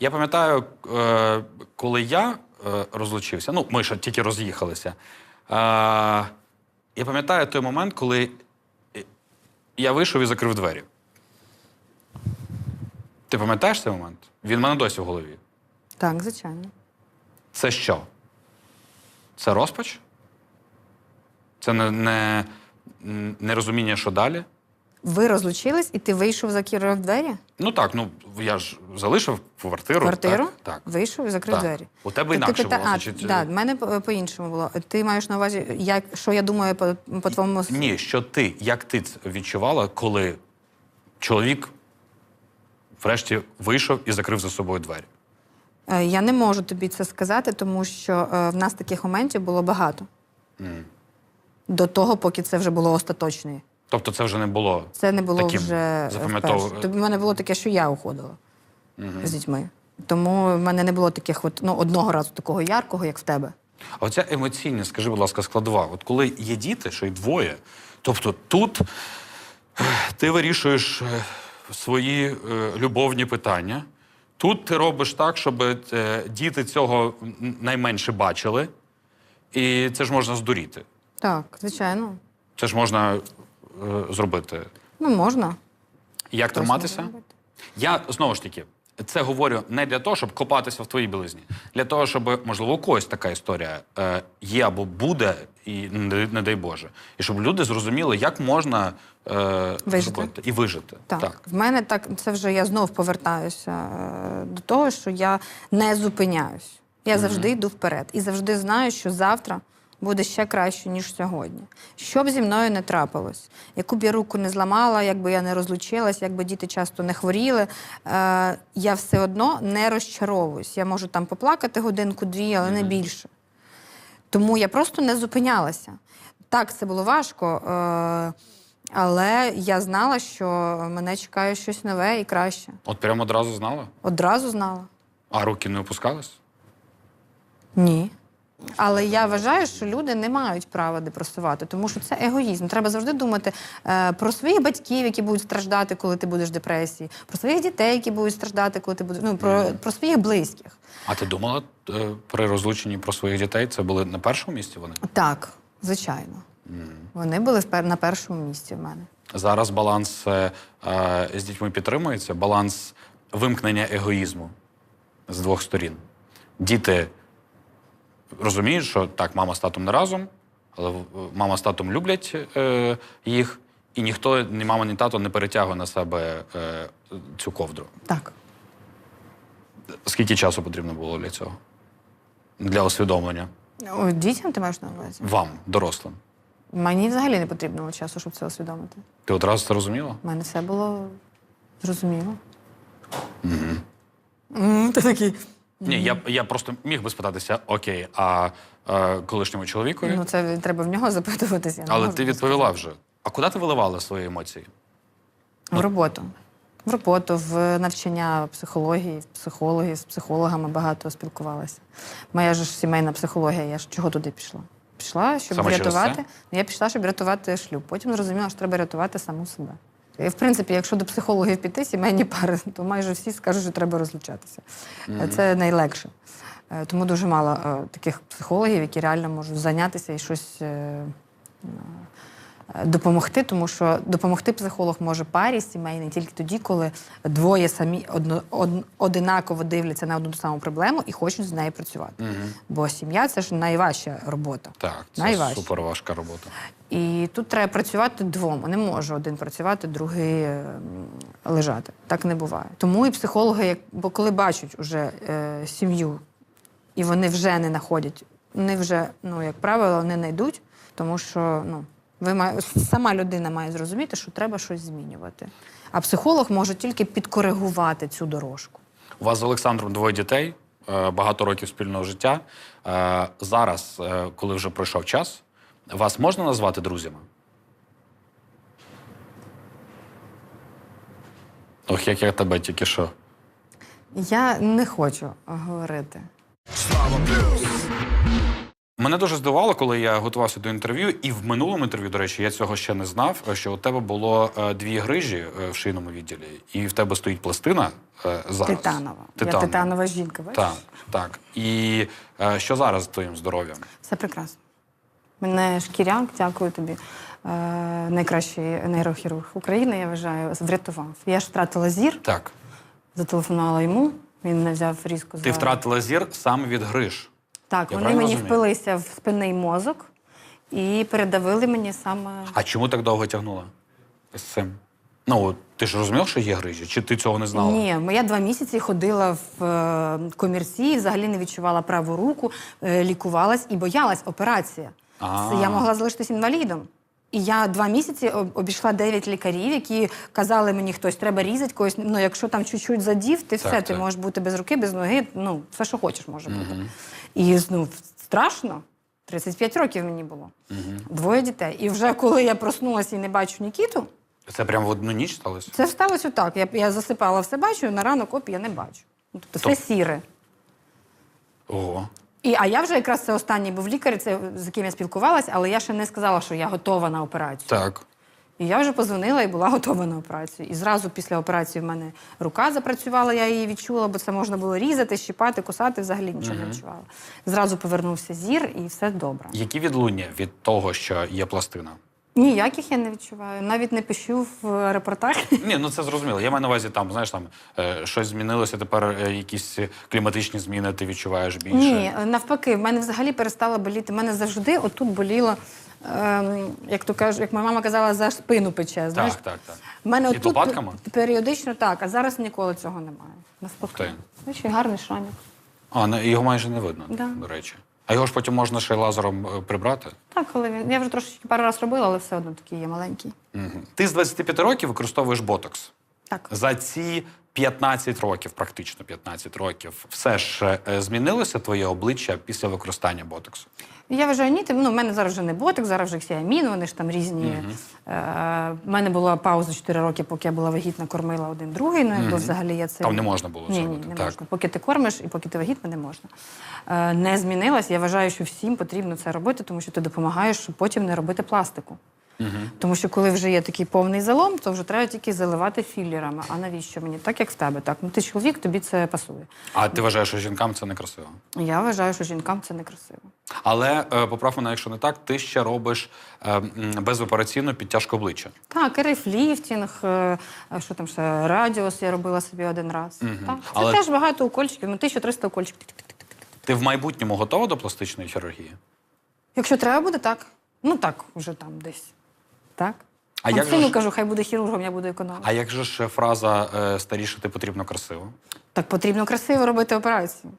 Я пам'ятаю, е, коли я е, розлучився, ну, ми ще тільки роз'їхалися. Е, я пам'ятаю той момент, коли я вийшов і закрив двері. Ти пам'ятаєш цей момент? Він в мене досі в голові. Так, звичайно. Це що? Це розпач? Це не, не, не розуміння, що далі? Ви розлучились і ти вийшов, закрив двері? Ну так, ну я ж залишив квартиру. Квартиру? Так. так. Вийшов і закрив Так. двері. У тебе ти інакше пита- було, А, значить, да, е, в мене по- по-іншому було. Ти маєш на увазі, як, що я думаю по, по твоєму... Ні, що ти, як ти це відчувала, коли чоловік врешті вийшов і закрив за собою двері? Е, Я не можу тобі це сказати, тому що е, в нас таких моментів було багато. До того, поки це вже було остаточне. Тобто це вже не було. Це не було Таким вже е. Тобі в мене було таке, що я уходила з дітьми. Тому в мене не було таких от, ну, одного разу такого яркого, як в тебе. А оця емоційна, скажи, будь ласка, складова. От коли є діти, що й двоє, тобто тут ти вирішуєш е, свої е, любовні питання. Тут ти робиш так, щоб е, діти цього найменше бачили, і це ж можна здуріти. Так, звичайно. Це ж можна е, зробити. Ну, можна. Як триматися? Я знову ж таки це говорю не для того, щоб копатися в твоїй білизні, для того, щоб, можливо, у когось така історія е, є або буде, і не, не дай Боже. І щоб люди зрозуміли, як можна е, Вижити. зробити і вижити. Так. В мене так, це вже я знов повертаюся е, до того, що я не зупиняюсь. Я завжди йду вперед і завжди знаю, що завтра буде ще краще, ніж сьогодні. Що б зі мною не трапилось, яку б я руку не зламала, якби я не розлучилась, якби діти часто не хворіли, е, я все одно не розчаровуюсь. Я можу там поплакати годинку-дві, але не більше. Тому я просто не зупинялася. Так, це було важко, е, але я знала, що мене чекає щось нове і краще. От прямо одразу знала? Одразу знала. А руки не опускались? Ні. Але я вважаю, що люди не мають права депресувати, тому що це егоїзм. Треба завжди думати е, про своїх батьків, які будуть страждати, коли ти будеш в депресії, про своїх дітей, які будуть страждати, коли ти будеш. Ну, про, про своїх близьких. А ти думала е, при розлученні про своїх дітей? Це були на першому місці вони? Так, звичайно. Вони були на першому місці в мене. Зараз баланс е, е, з дітьми підтримується, баланс вимкнення егоїзму з двох сторін. Діти розуміють, що так, мама з татом не разом, але мама з татом люблять е, їх, і ніхто, ні мама, ні тато не перетягує на себе е, цю ковдру. Так. Скільки часу потрібно було для цього? Для усвідомлення О, дітям ти маєш на увазі? вам, дорослим. Мені взагалі не потрібно було часу, щоб це усвідомити. Ти одразу це розуміла? У мене все було зрозуміло. Угу. Ти такий. Ні, я, я просто міг би спитатися: окей, а е, колишньому чоловікові? Ну, це треба в нього запитуватися. Але ти відповіла вже. А куди ти виливала свої емоції? В роботу. В роботу, в навчання психології, психологів, з психологами багато спілкувалася. Моя ж сімейна психологія, я ж чого туди пішла? Пішла, щоб Саме через рятувати. це? Ну, Я пішла, щоб рятувати шлюб. Потім зрозуміла, що треба рятувати саму себе. І, в принципі, якщо до психологів піти, сімейні пари, то майже всі скажуть, що треба розлучатися. Це найлегше. Е, Тому дуже мало е, таких психологів, які реально можуть зайнятися і щось е, е, допомогти, тому що допомогти психолог може парі сімейній тільки тоді, коли двоє самі одно, од, одинаково дивляться на одну ту саму проблему і хочуть з нею працювати. Бо сім'я це ж найважча робота. Так, це Найважче. супер важка робота. І тут треба працювати двом. Не може один працювати, другий е, лежати. Так не буває. Тому і психологи, як, бо коли бачать уже е, сім'ю, і вони вже не знаходять, вони вже, ну, як правило, не знайдуть, тому що ну, ви має, сама людина має зрозуміти, що треба щось змінювати. А психолог може тільки підкоригувати цю дорожку. У вас з Олександром двоє дітей, е, багато років спільного життя. Е, Зараз, е, коли вже пройшов час, вас можна назвати друзями? Ох, як я тебе тільки що. Я не хочу говорити. Мене дуже здивувало, коли я готувався до інтерв'ю, і в минулому інтерв'ю, до речі, я цього ще не знав. що у тебе було е, дві грижі е, в шийному відділі, і в тебе стоїть пластина е, зараз. Титанова. Я титанова жінка, бачиш? Так, так. І що зараз з твоїм здоров'ям? Все прекрасно. Мене шкіряк, дякую тобі. Найкращий нейрохірург України, я вважаю, врятував. Я ж втратила зір, Так. зателефонувала йому, він мене взяв різко за... Ти втратила зір саме від гриж. Так, Я вони мені розумію? впилися в спинний мозок і передавили мені саме. А чому так довго тягнула з цим? Ну, от ти ж розумів, що є грижі, чи ти цього не знала? Ні, я два місяці ходила в е, комірці, взагалі не відчувала праву руку, е, лікувалась і боялась операція. А. Це Я могла залишитись інвалідом. І я два місяці об- обійшла дев'ять лікарів, які казали мені, хтось треба різати когось. Ну, якщо там чуть-чуть задів, ти все, Так, ти так. можеш бути без руки, без ноги, ну, все, що хочеш, може бути. І ну, страшно. 35 років мені було. Двоє дітей. І вже коли я проснулася і не бачу Нікіту, Це прямо в одну ніч сталося? це сталося так. Я, я засипала все бачу, на ранок оп, я не бачу. Ну, Тобто все Тоб- сіре. Ого. І, а я вже якраз це останній був лікар, це, з яким я спілкувалася, але я ще не сказала, що я готова на операцію. Так. І я вже позвонила і була готова на операцію. І зразу після операції в мене рука запрацювала, я її відчула, бо це можна було різати, щіпати, кусати, взагалі нічого не відчувала. Зразу повернувся зір і все добре. Які відлуння від того, що є пластина? Ніяких я не відчуваю. Навіть не пишу в репортах. Ні, ну це зрозуміло. Я маю на увазі там, знаєш, там е, щось змінилося, тепер е, якісь кліматичні зміни ти відчуваєш більше. Ні, навпаки, в мене взагалі перестала боліти. В мене завжди отут боліло, ем, як то кажуть, як моя мама казала, за спину пече. Знаєш? Так, так, так. В мене І отут лопатками? періодично так, а зараз ніколи цього немає. Навпаки. Ти? Ну, ще й гарний шрамик. А, не- його майже не видно, Да. до речі. А його ж потім можна ще й лазером е, прибрати. Так, коли він. Я вже трошечки пару разів робила, але все одно такий є маленький. Мгм. Ти з 25 років використовуєш ботокс. Так. За ці 15 років, практично 15 років, все ж е, змінилося твоє обличчя після використання ботоксу? Я вважаю, ні, тим- ну, в мене зараз вже не ботик, зараз вже ксіамін, вони ж там різні. Е, мене була пауза 4 роки, поки я була вагітна, кормила один другий. Ну, якби взагалі я це. Там не можна було ні, це ні, не так. можна. Поки ти кормиш і поки ти вагітна, не можна. Е, не змінилась. Я вважаю, що всім потрібно це робити, тому що ти допомагаєш, потім не робити пластику. Тому що коли вже є такий повний залом, то вже треба тільки заливати філерами. А навіщо мені? Так як в тебе. Так, ну ти чоловік, тобі це пасує. А ти вважаєш, що жінкам це некрасиво? Я вважаю, що жінкам це некрасиво. Але е, поправ мене, якщо не так, ти ще робиш е, безопераційну підтяжку обличчя. Так, і рейфліфтінг, е, що там ще радіус я робила собі один раз. Так. Це Але- теж багато укольчиків, ну 1300 укольчиків. Ти в майбутньому готова до пластичної хірургії? Якщо треба буде, так. Ну так, вже там десь. Так. А як сину ж- кажу, хай буде хірургом, я буду економити. А як же ж фраза е, старішати потрібно красиво? Так потрібно красиво робити операцію.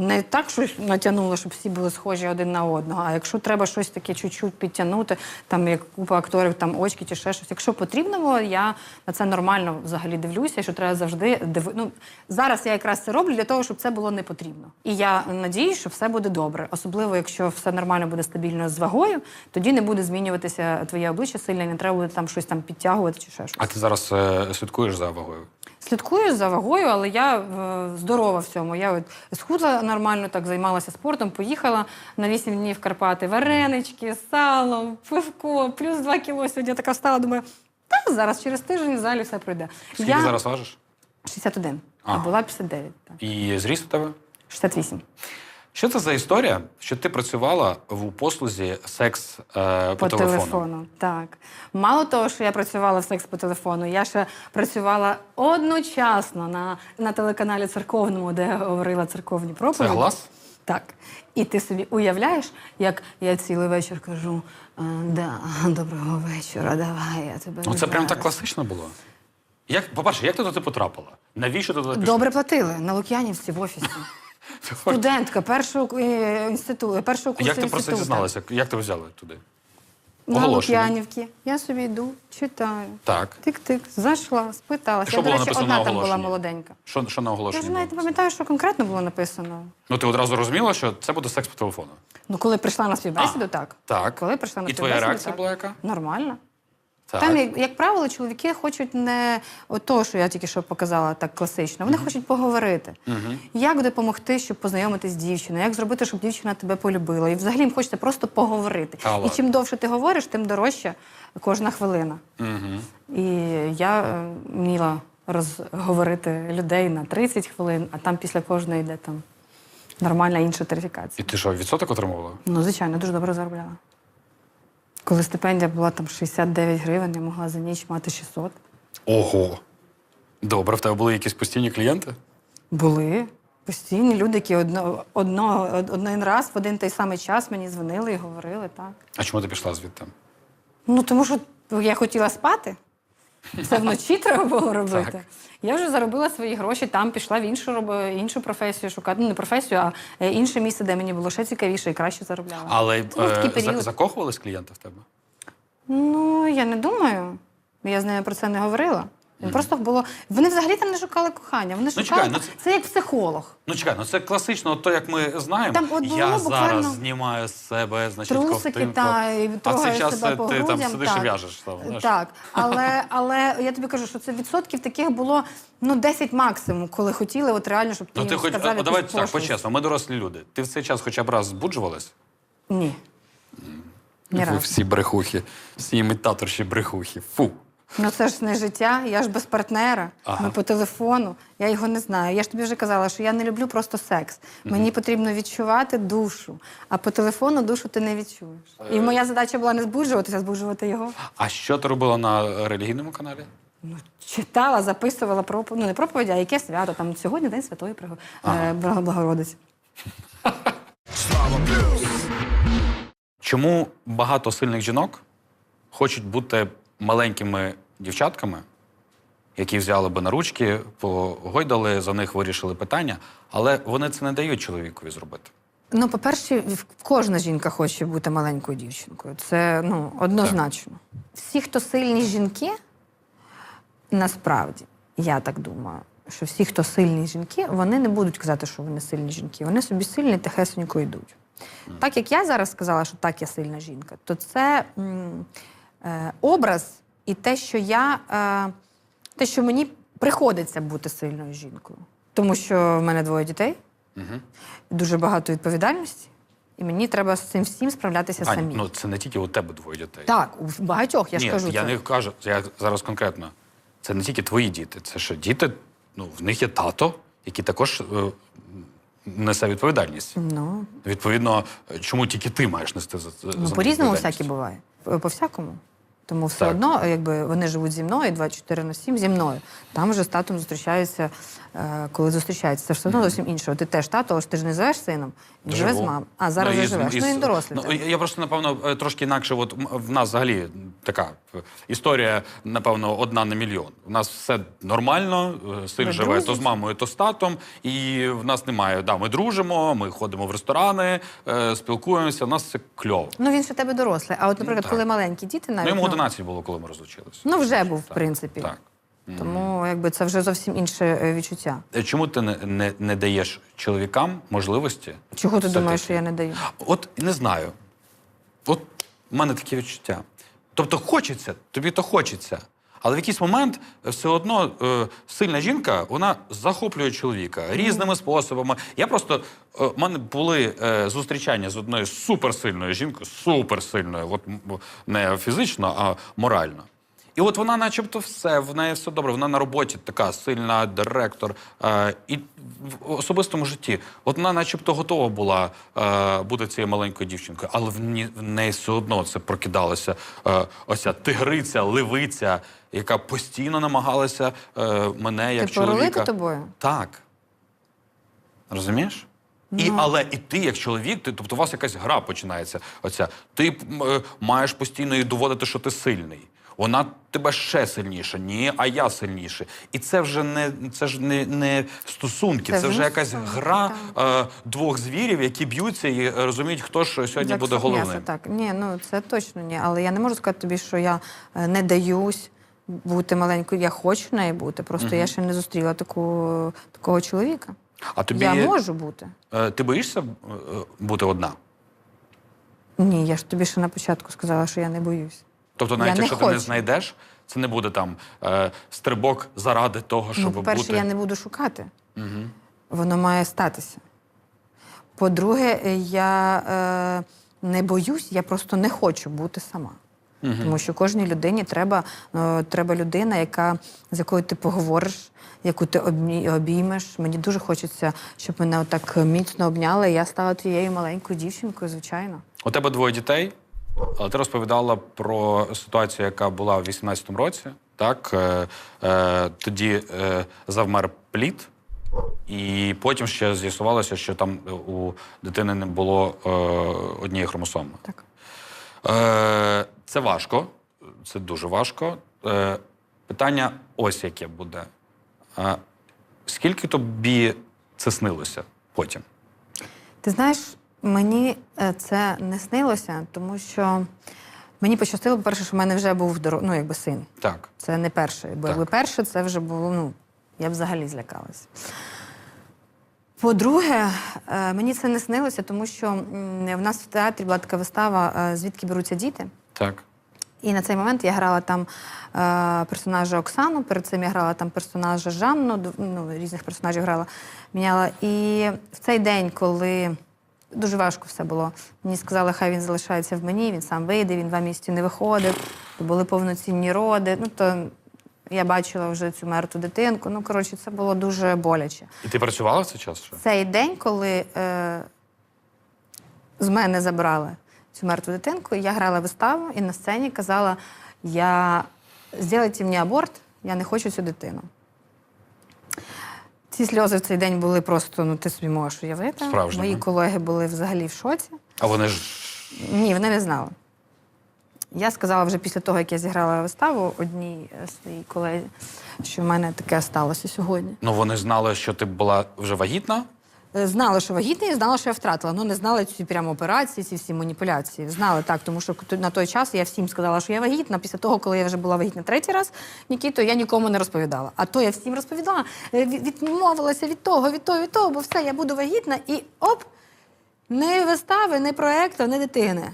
Не так щось натягнуло, щоб всі були схожі один на одного. А якщо треба щось таке чуть-чуть підтягнути, там як купа акторів, там очки чи ще щось. Якщо потрібно, було, я на це нормально взагалі дивлюся, що треба завжди диви... Ну, зараз я якраз це роблю для того, щоб це було не потрібно. І я надіюсь, що все буде добре. Особливо, якщо все нормально буде стабільно з вагою, тоді не буде змінюватися твоє обличчя сильно, не треба буде там щось там підтягувати чи ще щось. А ти зараз е, слідкуєш за вагою? Слідкую за вагою, але я е, здорова в цьому. Я от схудла нормально, так займалася спортом, поїхала на 8 днів в Карпати, варенички, сало, пивко, плюс 2 кіло. Сьогодні я така встала, думаю, та зараз через тиждень в залі все пройде. Скільки я зараз важиш? 61, а а була 59. Так. І зріс у тебе? 68. Що це за історія, що ти працювала в послузі секс е, по, По телефону. Так. Мало того, що я працювала в секс по телефону, я ще працювала одночасно на, на телеканалі церковному, де я говорила церковні Це проповіді. глас? Так. І ти собі уявляєш, як я цілий вечір кажу: да, доброго вечора, давай, я тебе. Ну це прям так класично було. Як, по-перше, як ти туди потрапила? Навіщо ти туди пішла? Добре платили на Лук'янівці в офісі. Студентка першого е, інституту, першого курсу Як ти про це інституту. дізналася? Як ти взяли туди? На Оголошення. Лук'янівці. Я собі йду, читаю. Так. Тик-тик, зайшла, спиталася. Що Я, до було речі, написано одна на там була оголошенні? молоденька. Що, що на Я оголошенні? вже навіть не було? пам'ятаю, що конкретно було написано. Ну ти одразу розуміла, що це буде секс по телефону. Ну, коли прийшла на співбесіду, А, так. так. Коли прийшла на І твоя співбесіду, реакція так. була яка? Нормально. Так. Там, як, як правило, чоловіки хочуть не того, що я тільки що показала так класично. Вони хочуть поговорити. Як допомогти, щоб познайомитись з дівчиною, як зробити, щоб дівчина тебе полюбила. І взагалі їм хочеться просто поговорити. Але- І чим довше ти говориш, тим дорожча кожна хвилина. І я е, вміла розговорити людей на 30 хвилин, а там після кожної йде там нормальна інша тарифікація. І ти що, відсоток отримувала? Ну, звичайно, дуже добре заробляла. Коли стипендія була там 69 гривень, я могла за ніч мати 600. Ого. Добре, в тебе були якісь постійні клієнти? Були постійні люди, які одно, одно, од- один раз в один той самий час мені дзвонили і говорили так. А чому ти пішла звідти? Ну, тому що я хотіла спати. Це вночі треба було робити. Так. Я вже заробила свої гроші, там пішла в іншу іншу професію шукати. Ну, не професію, а е, інше місце, де мені було ще цікавіше і краще заробляла. Але Це е, закохувались клієнти в тебе? Ну, я не думаю. Я з нею про це не говорила. Їм Просто було. Вони взагалі там не шукали кохання. Вони шукали. чекай, ну це... це- як психолог. Ну чекай, ну це класично, то як ми знаємо. Там от було я буквально зараз знімаю з себе, значить, Трусики ковтинку, та і а цей час себе е, по ти там сидиш так. і в'яжеш. Там, знаєш. Так, але, але я тобі кажу, що це відсотків таких було ну 10 максимум, коли хотіли, от реально, щоб ти Ну ти хоч сказав давай так, пошлість. почесно, ми дорослі люди. Ти в цей час хоча б раз збуджувалась? Ні. Ні Ви разу. всі брехухи, всі імітаторші брехухи. Фу. Ну це ж не життя, я ж без партнера. Ага. Ми по телефону, я його не знаю. Я ж тобі вже казала, що я не люблю просто секс. Мені потрібно відчувати душу, а по телефону душу ти не відчуєш. І моя задача була не збуджуватися, а збуджувати його. А що ти робила на релігійному каналі? Ну, читала, записувала проповідь, ну не проповіді, а яке свято. Там сьогодні День Святої Приго... е, Бла- Благородиці. Чому багато сильних жінок хочуть бути маленькими дівчатками, які взяли би на ручки, погойдали, за них вирішили питання, але вони це не дають чоловікові зробити. Ну, по-перше, кожна жінка хоче бути маленькою дівчинкою. Це ну, однозначно. Всі, хто сильні жінки, насправді, я так думаю, що всі, хто сильні жінки, вони не будуть казати, що вони сильні жінки. Вони собі сильні тихесенько йдуть. Так як я зараз сказала, що так я сильна жінка, то це м, образ і те, що я е, те, що мені приходиться бути сильною жінкою. Тому що в мене двоє дітей, дуже багато відповідальності, і мені треба з цим всім справлятися Аня, самі. ну це не тільки у тебе двоє дітей. Так, у багатьох, я Ні, ж кажу. я це. не кажу, я зараз конкретно. Це не тільки твої діти, це що діти, ну, в них є тато, який також е, несе відповідальність. Ну, Відповідно, чому тільки ти маєш нести за за ну по-різному відповідальність? всяке буває. По-всякому. Тому все Так. одно, якби вони живуть зі мною 24 на 7 зі мною. Там вже з татом зустрічаються, е, коли зустрічаються. Це ж все одно зовсім інше. Ти теж тато, але ж ти ж не живеш з сином, він живе з мамою. А зараз Ну, вже і живеш. Ну він дорослий. Ну, я просто, напевно, е, трошки інакше. От в нас взагалі така е, історія, напевно, одна на мільйон. У нас все нормально, син живе то з мамою, то з татом, і в нас немає. Да, ми дружимо, ми ходимо в ресторани, спілкуємося, у нас все кльово. Ну він ще тебе дорослий. А от, наприклад, так. коли маленькі діти Ну, навіть. Йому ну, 11 було, коли ми розлучилися. Ну, вже був, в принципі. Так. Тому якби це вже зовсім інше е, відчуття. Е, Чому ти не, не, не даєш чоловікам можливості? Чого ти думаєш, що я не даю? От не знаю. От в мене таке відчуття. Тобто хочеться, тобі то хочеться. Але в якийсь момент все одно е, сильна жінка вона захоплює чоловіка різними способами. Я просто е, в мене були е, зустрічання з одною суперсильною жінкою, суперсильною, от не фізично, а морально. І от вона, начебто, все, в неї все добре. Вона на роботі така сильна директор. Е, і в особистому житті, от вона, начебто, готова була е, бути цією маленькою дівчинкою, але в, ні, в неї все одно це прокидалося. Е, оця тигриця, ливиця, яка постійно намагалася е, мене як Ти чоловіка. тобою? Так. Розумієш? І, але і ти, як чоловік, ти, тобто у вас якась гра починається. Оця. Ти е, маєш постійно їй доводити, що ти сильний. Вона тебе ще сильніша, ні, а я сильніший. І це вже не це ж не, не стосунки, це, Це вже якась стосунки, гра е, двох звірів, які б'ються і е, розуміють, хто ж сьогодні Як буде головним. так. Ні, ну це точно ні. Але я не можу сказати тобі, що я е, не даюсь бути маленькою. Я хочу нею бути. Просто я ще не зустріла таку, такого чоловіка. А тобі Я можу бути. е, ти боїшся бути одна? Ні, я ж тобі ще на початку сказала, що я не боюсь. Тобто, навіть Я не якщо ти не знайдеш, це не буде там е, стрибок заради того, щоб ну, по-перше, бути. я не буду шукати. Угу. Воно має статися. По-друге, я е, не боюсь, я просто не хочу бути сама. Тому що кожній людині треба, е, треба людина, яка, з якою ти поговориш, яку ти обіймеш. Мені дуже хочеться, щоб мене отак міцно обняли. і Я стала тією маленькою дівчинкою, звичайно. У тебе двоє дітей, але ти розповідала про ситуацію, яка була в 18-му році. Так, е, е, тоді е, завмер плід, і потім ще з'ясувалося, що там у дитини не було е, однієї хромосоми. Так. Е, це важко, це дуже важко. Е, питання ось яке буде. Е, скільки тобі це снилося потім? Ти знаєш, мені е, це не снилося, тому що мені пощастило, по-перше, що в мене вже був ну, якби син. Так. Це не перший. Бо якби перше, це вже було, ну, я б взагалі злякалася. По-друге, е, мені це не снилося, тому що в нас в театрі була така вистава е, Звідки беруться діти. Так. І на цей момент я грала там е, персонажа Оксану, перед цим я грала там персонажа Жанну, ну, різних персонажів грала, міняла. І в цей день, коли дуже важко все було, мені сказали, хай він залишається в мені, він сам вийде, він два місяці не виходив, були повноцінні роди. Ну, то я бачила вже цю мертву дитинку. Ну, коротше, це було дуже боляче. І ти працювала в цей час? Ще? Цей день, коли е, з мене забрали цю мертву дитинку, я грала виставу і на сцені казала: я зробіть мені аборт, я не хочу цю дитину. Ці сльози в цей день були просто, ну ти собі можеш уявити. Справжніми. Мої колеги були взагалі в шоці. А вони ж Ні, вони не знали. Я сказала вже після того, як я зіграла виставу одній е, своїй колезі, що в мене таке сталося сьогодні. ну вони знали, що ти була вже вагітна. Е, Знали, що вагітна, і знала, що я втратила. Ну не знали ці прямо операції, ці всі маніпуляції. Знали так, тому що на той час я всім сказала, що я вагітна. Після того, коли я вже була вагітна третій раз, Нікіто, я нікому не розповідала. А то я всім розповідала, е, відмовилася від того, від того, від того, бо все, я буду вагітна, і оп, не вистави, не проекту, не дитини.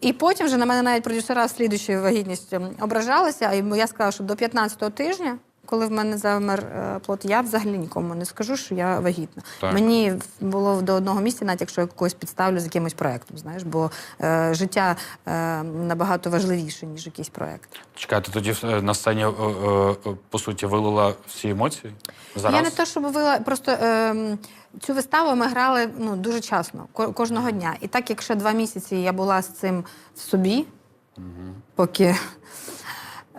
І потім вже на мене навіть продюсера з слідуючою вагітністю ображалися. І я сказала, що до 15-го тижня, коли в мене замер е, плод, я взагалі нікому не скажу, що я вагітна. Так. Мені було до одного місця, навіть якщо я когось підставлю з якимось проектом, знаєш, бо е, життя е, набагато важливіше, ніж якийсь проект. Чекайте, тоді е, на сцені е, е, е, по суті вилила всі емоції. Зараз Я не те, щоб вила, просто е, цю виставу ми грали ну, дуже часто, ко- кожного дня. І так як ще два місяці я була з цим в собі, поки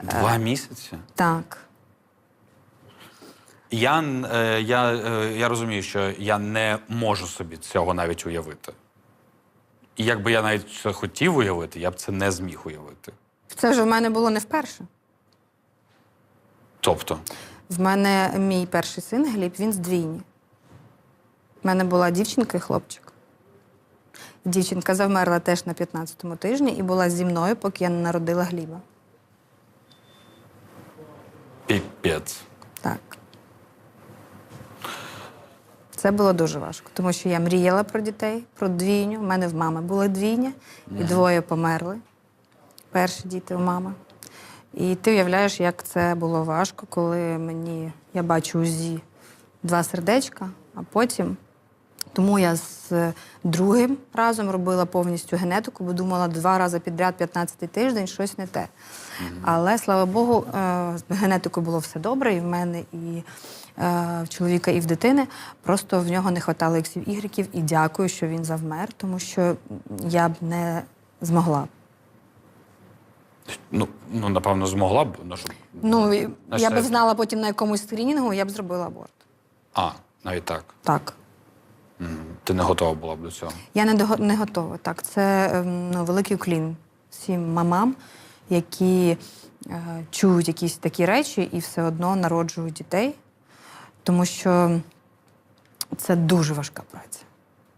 два місяці. так. Я, е, я, е, я розумію, що я не можу собі цього навіть уявити. І якби я навіть це хотів уявити, я б це не зміг уявити. Це вже в мене було не вперше. Тобто, В мене мій перший син Гліб, він з двійні. В мене була дівчинка і хлопчик. Дівчинка завмерла теж на 15-му тижні і була зі мною, поки я не народила Гліба. піпець. Так. Це було дуже важко, тому що я мріяла про дітей, про двійню. У мене в мами були двійня, і двоє померли. Перші діти у мами. І ти уявляєш, як це було важко, коли мені я бачу УЗІ два сердечка, а потім. Тому я з другим разом робила повністю генетику, бо думала два рази підряд 15-й тиждень щось не те. Але слава Богу, е, з генетикою було все добре, і в мене, і е, в чоловіка, і в дитини. Просто в нього не хватало іксів ігреків, і дякую, що він завмер, тому що я б не змогла. Ну, ну, напевно, змогла б. Ну, щоб... Ну, я б знала потім на якомусь скрінінгу, я б зробила аборт. А, навіть так. Так. М, Ти не готова була б до цього. Я не, дого- не готова. Так, це ем, ну, великий уклін всім мамам, які е, чують якісь такі речі і все одно народжують дітей, тому що це дуже важка праця.